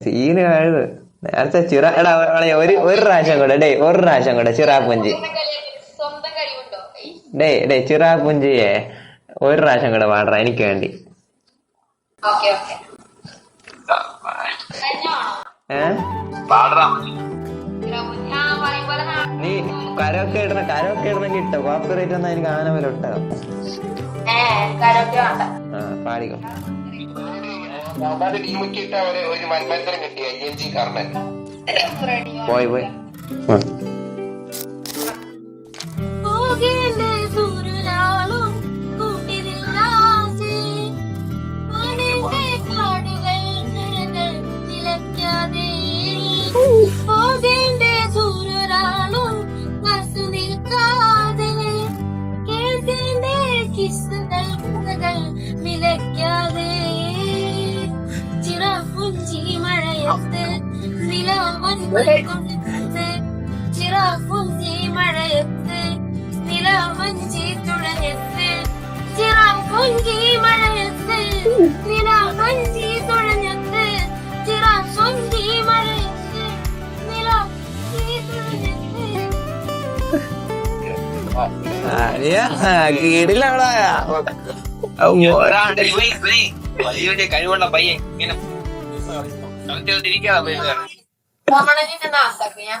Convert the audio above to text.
Scene നേരത്തെ ചിറ എടാ ഒരു ഒരു പ്രാവശ്യം കൂടെ ഡേ ഒരു പ്രാവശ്യം കൂടെ ചിറാപ്പുഞ്ചി ഡേ ഡേ ചിറാപ്പുഞ്ചിയെ ഒരു പ്രാവശ്യം കൂടെ പാടറ എനിക്ക് വേണ്ടി. Okay okay. നാ- നീ കരോക്കെ ഇടണ കരോക്കെ ഇടണ കിട്ടോ കോപ്പറേറ്റ് ഒന്നും അതിന് കാണാൻ പോലെ ഇട്ടോ വേണ്ട. ആ പാടിക്കോ. പോയി ടീമിക്ക് കൊണ്ടുവന്ന് ചിറാപ്പുഞ്ചി മഴയത്ത് നിലവഞ്ചി തുഴഞ്ഞത്ത് ചിറാപ്പുഞ്ചി മഴയത്ത് നിലവഞ്ചി തുഴഞ്ഞത്ത് ചിറാപ്പുഞ്ചി മഴയത്ത് നിലവഞ്ചി തുഴഞ്ഞത്ത് വലിയ വലിയ കഴിവുള്ള പയ്യൻ ഇങ്ങനെ Until dili ka, ba yun? Huwag mo na dito na, sabi niya.